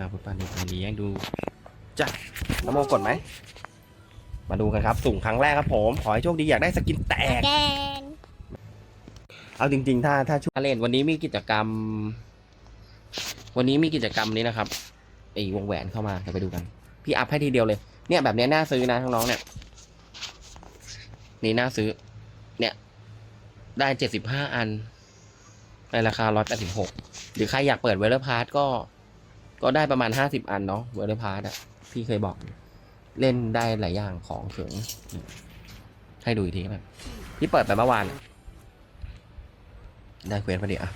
ณาพุทธปานิพานีให้ดูจ้ะน้ำโมกดไหม มาดูกันครับ สุ่มครั้งแรกครับผม ขอให้โชคดีอยากได้สกินแตก แกนเอาจริง ๆ ถ้าถ้าช่วยเล่นวันนี้มีกิจกรรม วันนี้มีกิจกรรมนี้นะครับไอ้วงแหวนเข้ามาเดี๋ยวไปดูกัน พี่อัพให้ทีเดียวเลย เนี่ยแบบเนี้ยน่าซื้อนะน้องๆเนี่ย นี่น่าซื้อ เนี่ย ได้เจ็ดสิบห้าอัน ในราคาร้อยแปดสิบหกหรือใครอยากเปิดเวลเลอร์พาร์ก็ ก็ได้ประมาณห้าสิบอันเนาะเวลเลอร์พาร์อะพี่เคยบอก เล่นได้หลายอย่างของเขิงให้ดูอีกทีครับพี่เปิดไปเมื่อวาน ได้เควสพอดีอะ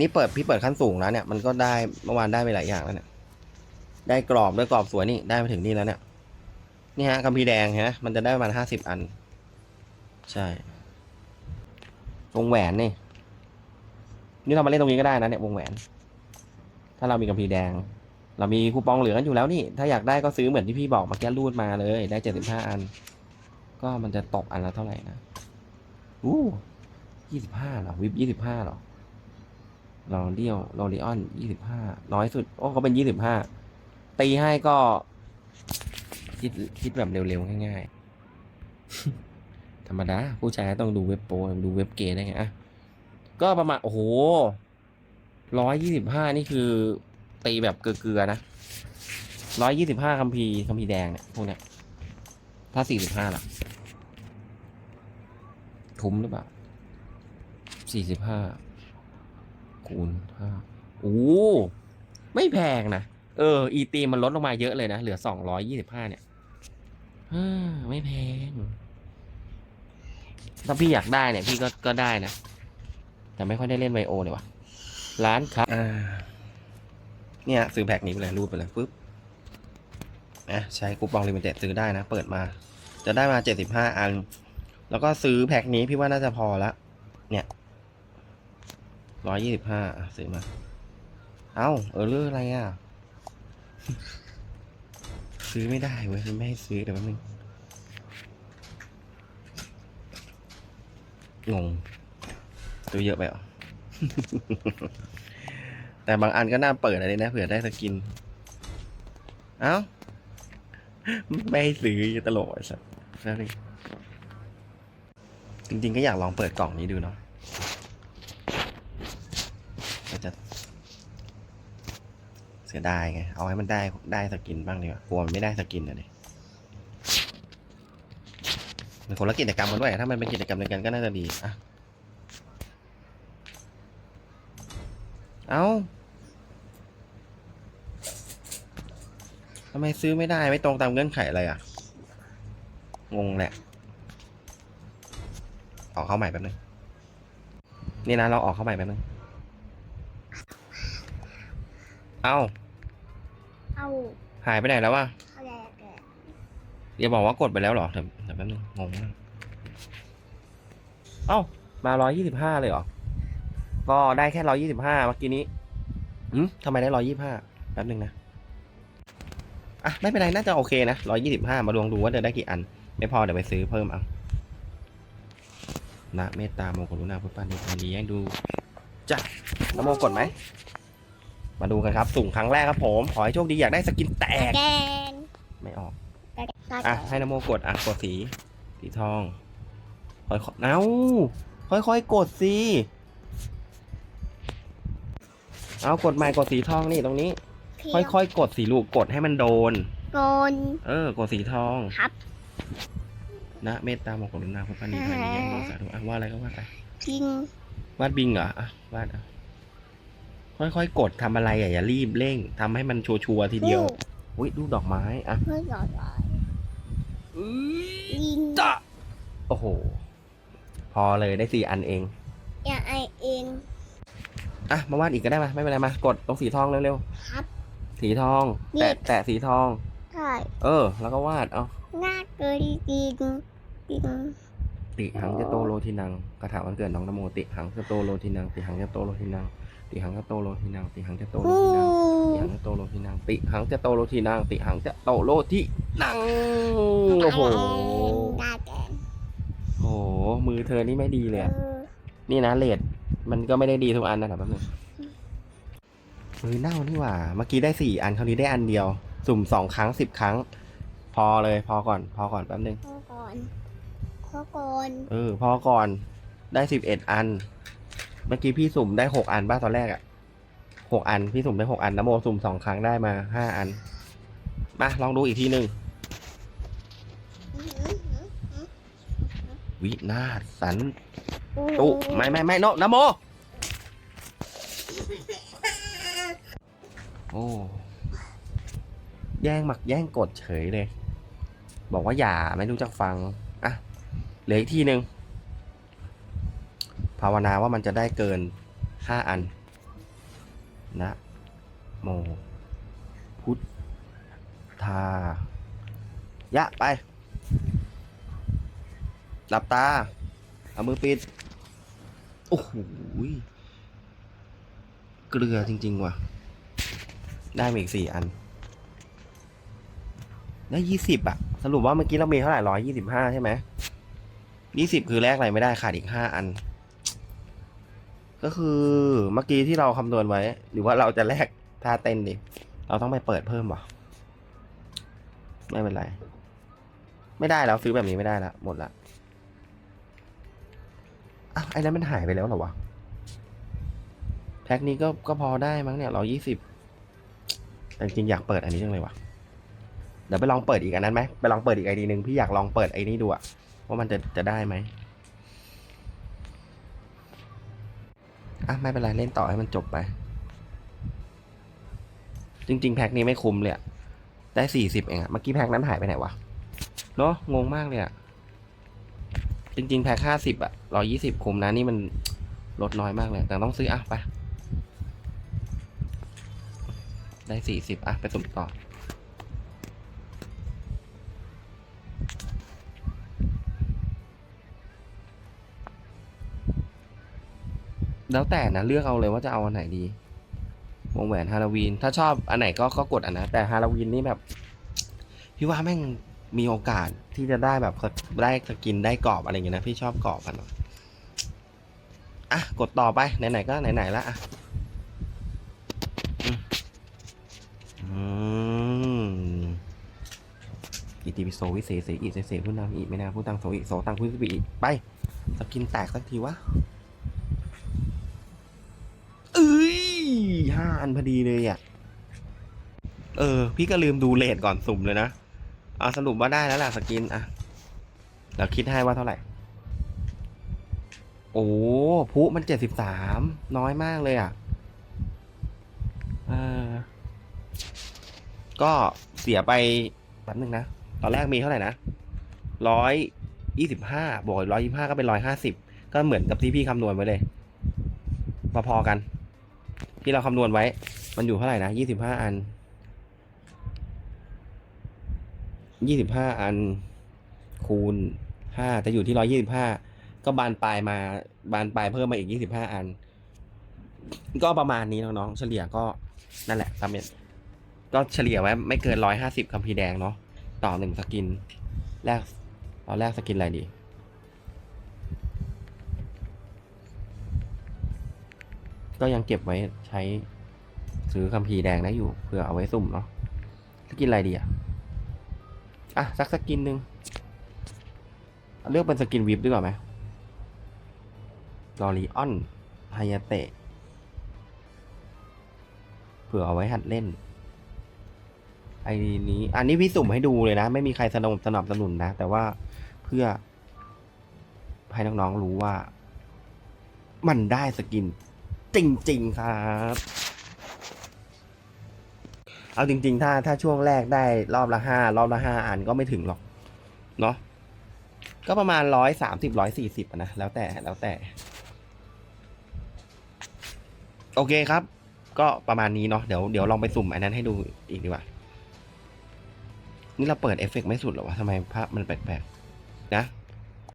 นี่เปิดพี่เปิดขั้นสูงแล้วเนี่ยมันก็ได้เมื่อวานได้ไปหลายอย่างแล้วเนี่ยได้กรอบด้วยกรอบสวยนี่ได้มาถึงนี่แล้วเนี่ยนี่ฮะกัมพีแดงฮะมันจะได้ประมาณห้าสิบอัน ใช่วงแหวนนี่นี่เรามาเล่นตรงนี้ก็ได้นะเนี่ยวงแหวน ถ้าเรามีกัมพีแดง เรามีคูปองเหลือกันอยู่แล้วนี่ ถ้าอยากได้ก็ซื้อเหมือนที่พี่บอกมื่อกี้รูดมาเลย ได้เจ็ดสิบห้าอัน ก็มันจะตกอันละเท่าไหร่นะอู้ยี่สิบห้าหรอ วิบยี่สิบห้าหรอลอเดียวลอริออนยี่สิบห้าน้อยสุด โอ้เขาเป็นยี่สิบห้าตีให้ก็ คิดคิดแบบเร็วๆง่ายๆ ธรรมดา ผู้ชายต้องดูเว็บโปรดูเว็บเกย์ได้ไงอะก็ประมาณ โอ้โห ร้อยยี่สิบห้านี่คือ ตีแบบเกลือๆนะร้อยยี่สิบห้าคัมภีร์คัมภีร์แดงเนี่ยพวกเนี้ย ถ้าสี่สิบห้าล่ะคุ้มหรือเปล่าสี่สิบห้าคูณห้าโอ้ไม่แพงนะ เออ อีตีมันลดลงมาเยอะเลยนะ เหลือสองร้อยยี่สิบห้าเนี่ยไม่แพง ถ้าพี่อยากได้เนี่ย พี่ก็ก็ได้นะ แต่ไม่ค่อยได้เล่นไวโอเลยว่ะ ร้านครับเนี่ยซื้อแพ็กนี้ไปเลยรูดไปเลยปุ๊บนะใช้คูปองลิมิเต็ดซื้อได้นะ เปิดมา จะได้มาเจ็ดสิบห้าอัน แล้วก็ซื้อแพ็กนี้พี่ว่าน่าจะพอละ เนี่ยร้อยยี่สิบห้าซื้อมา เอ้า เออเรื่องอะไรอะ ซื้อไม่ได้เว้ยไม่ให้ซื้อเดี๋ยวแป๊บนึงงงซื้อเยอะไปเหรอ แต่บางอันก็น่าเปิดอะไรนะเผื่อได้สกิน เอ้า ไม่ให้ซื้อตลกไอ้สัสแป๊บนึงจริงๆก็อยากลองเปิดกล่องนี้ดูเนาะจะเสียดายไง เอาให้มันได้ได้สกินบ้างดีกว่ากลัวมันไม่ได้สกินอะดิมันคนละกิจกรรมกันด้วย ถ้ามันเป็นกิจกรรมเดียวกันก็น่าจะดี อะ เอาทำไมซื้อไม่ได้ไม่ตรงตามเงื่อนไขอะไรอะ งงแหละ ออกเข้าใหม่แป๊บนึง นี่นะเราออกเข้าใหม่แป๊บนึง เอาเอาหายไปไหนแล้ววะอะไรอะแกอย่าบอกว่ากดไปแล้วเหรอเดี๋ยวเดี๋ยวแป๊บนึงงงมากเอ้า มาร้อยยี่สิบห้าเลยเหรอ ก็ได้แค่ร้อยยี่สิบห้าเมื่อกี้นี้อืมทำไมได้ร้อยยี่ห้าแป๊บนึงนะ อะ ไม่เป็นไร น่าจะโอเคนะร้อยยี่สิบห้ามาลองดูว่าจะได้กี่อัน ไม่พอเดี๋ยวไปซื้อเพิ่มเอานะเมตตาโมกรุณาพุทธปานิพานีให้ดูจ้ะน้ำโมกดไหม มาดูกันครับ สุ่มครั้งแรกครับผม ขอให้โชคดีอยากได้สกินแตก แกนไม่ออกแกนอะ ให้นโมกด อะ กดสี สีทอง ค่อยๆเอ้าค่อยๆ กดสิ เอากดใหม่กดสีทองนี่ตรงนี้ ค่อยๆกดสีลูกกดให้มันโดนๆโกนเออกดสีทองครับ นะเมตตามกรุณาพระปานีพานียังสาธุอะว่าอะไรก็ว่าไปพิงวาดบิงเหรออะวาดอะค่อยๆกดทำอะไรอะอย่ารีบเร่งทำให้มันชัวร์ๆทีเดียวอุ้ยดูดอกไม้อะเพื่อหล่อหล่ออื้อลิงจ้ะโอ้โห พอเลยได้สี่อันเองอย่าไอเอง อะมาวาดอีกก็ได้มาไม่เป็นไรมากดตรงสีทองเร็วครับๆสีทอง นี่ แตะแตะสีทอง ใช่เออ แล้วก็วาดเอาหน้าเกยดิงดิงติหังจะโตโลทินังคาถาวันเกิดน้องนโมติหังจะโตโลทินังติหังจะโตโลทินังติหังจะโตโลทินังติหังจะโตโลฮู้ทินัง ติหังจะโตโลทินังติหังจะโตโลทินังติหังจะโตโลทินังโอ้โหหน้าแกนโอ้โหมือเธอนี่ไม่ดีเลยเออะอนี่นะเลด มันก็ไม่ได้ดีทุกอันนะแต่แป๊บนึงมือเน่านี่หว่า เมื่อกี้ได้สี่อันคราวนี้ได้อันเดียว สุ่มสองครั้งสิบครั้ง พอเลยพอก่อน พอก่อนแป๊บนึงข้อก่อนข้อก่อนเออพอก่อนได้สิบเอ็ดอัน เมื่อกี้พี่สุ่มได้หกอันบ้าตอนแรกอะหกอันพี่สุ่มได้หกอันน้ำโมสุ่มสองครั้งได้มาห้าอันมาลองดูอีกทีหนึ่งอื้อหือหือหือวินาศสันอู้ ตุไม่ไม่ไม่โนนะโม โอ้แย่งหมักแย่งกดเฉยเลย บอกว่าอย่าไม่รู้จักฟัง อะ เหลืออีกทีหนึ่งภาวนาว่ามันจะได้เกินห้าอัน นะ โม พุทธายะไป หลับตา เอามือปิด โอ้โหเกลือจริง ๆ ว่ะ ได้มาอีกสี่อัน ได้ยี่สิบอะสรุปว่าเมื่อกี้เรามีเท่าไหร่ร้อยยี่สิบห้าใช่ไหมยี่สิบคือแลกอะไรไม่ได้ขาดอีกห้าอัน ก็คือเมื่อกี้ที่เราคำนวณไว้ หรือว่าเราจะแลกท่าเต้นดิ เราต้องไปเปิดเพิ่มวะไม่เป็นไร ไม่ได้แล้วซื้อแบบนี้ไม่ได้ละหมดละ อ้าวไอ้นั้นมันหายไปแล้วเหรอวะ แพ็คนี้ก็ก็พอได้มั้งเนี่ยร้อยี่สิบแต่จริงๆอยากเปิดอันนี้จังเลยวะเดี๋ยวไปลองเปิดอีกอันนั้นไหมไปลองเปิดอีกไอดีหนึ่งพี่อยากลองเปิดไอ้นี้ดูอะว่ามันจะจะได้ไหมอะไม่เป็นไรเล่นต่อให้มันจบไป จริง ๆ แพ็คนี้ไม่คุ้มเลยอะได้สี่สิบเองอะเมื่อกี้แพ็คนั้นหายไปไหนวะเนาะงงมากเลยอะ จริง ๆ แพ็คห้าสิบอะร้อยี่สิบคุ้มนะ นี่มันลดน้อยมากเลย แต่ต้องซื้ออะไป ได้สี่สิบอะ ไปสุ่มต่อ แล้วแต่นะ เลือกเอาเลยว่าจะเอาอันไหนดี วงแหวนฮาโลวีน ถ้าชอบอันไหนก็ก็กดอันนะ แต่ฮาโลวีนนี่แบบ พี่ว่าแม่ง มีโอกาสที่จะได้แบบได้สกินได้กรอบอะไรอย่างเงี้ยนะพี่ชอบกรอบกันอะอะกดต่อไปไหนๆก็ไหนๆละอะอืมอืมอิติปิโสวิเศษอิเสเสผู้นำอิไม่นาผู้ตังโสอิโสตังผู้สิบิอิไปสกินแตกสักทีวะเอ้ยห้าอันพอดีเลยอะ เออ พี่ก็ลืมดูเลทก่อนสุ่มเลยนะ อาสรุปว่าได้แล้วล่ะสกินอะเดี๋ยวคิดให้ว่าเท่าไหร่ โอ้พุมันเจ็ดสิบสามน้อยมากเลยอะเออก็เสียไปแป๊บนึงนะ ตอนแรกมีเท่าไหร่นะร้อยยี่สิบห้าบวกร้อยยี่ห้าก็เป็นร้อยห้าสิบก็เหมือนกับที่พี่คำนวณไว้เลยพอๆกัน ที่เราคำนวณไว้ มันอยู่เท่าไหร่นะยี่สิบห้าอัน ยี่สิบห้าอันคูณห้าจะอยู่ที่ร้อยี่สิบห้าก็บานปลายมาบานปลายเพิ่มมาอีกยี่สิบห้าอัน ก็ประมาณนี้น้องๆเฉลี่ยก็นั่นแหละตามเนี่ยก็เฉลี่ยไว้ไม่เกินร้อยห้าสิบคัมพีร์แดงเนาะต่อหนึ่งสกิน แรกเอาแรกสกินอะไรดีก็ยังเก็บไว้ใช้ซื้อคัมพีร์แดงได้อยู่เพื่อเอาไว้สุ่มเนาะสกินอะไรดีอะ อะสักสกินหนึ่งเลือกเป็นสกินวิปดีกว่าไหมลอรีออนไฮยาเตะเผื่อเอาไว้หัดเล่น ไอ้นี้ อันนี้พี่สุ่มให้ดูเลยนะ ไม่มีใครสนับสนับสนุนนะ แต่ว่าเพื่อ ให้น้องๆรู้ว่า มันได้สกิน จริง ๆ ครับ เอาจริง ๆ ถ้าถ้าช่วงแรกได้รอบละห้ารอบละห้าอันก็ไม่ถึงหรอกเนาะก็ประมาณร้อยสามสิบร้อยสี่สิบนะแล้วแต่แล้วแต่ โอเคครับ ก็ประมาณนี้เนาะเดี๋ยวเดี๋ยวลองไปสุ่มอันนั้นให้ดูอีกดีกว่า นี่เราเปิดเอฟเฟกต์ไม่สุดหรอวะทำไมภาพมันแปลกๆนะ